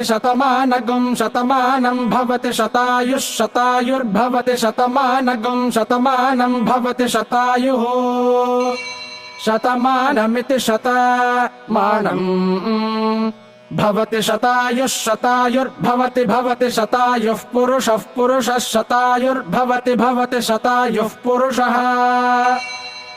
శతమానగం Shatamanam Bhavati శతాయుః శతాయుర్భవతి శతమానగం Shatamanam Bhavati శతాయుః శతమానమితి Shatamanam Bhavati శతాయుః శతాయుర్భవతి Bhavati శతాయుః పురుషः పురుషः శతాయుర్భవతి Bhavati శతాయుః పురుషः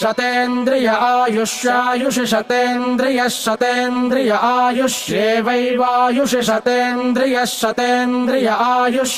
शतेन्द्रिय आयुष्यायुषि शतेन्द्रियः शतेन्द्रिय आयुष्येवैवायुषि शतेन्द्रियः शतेन्द्रिय Ayush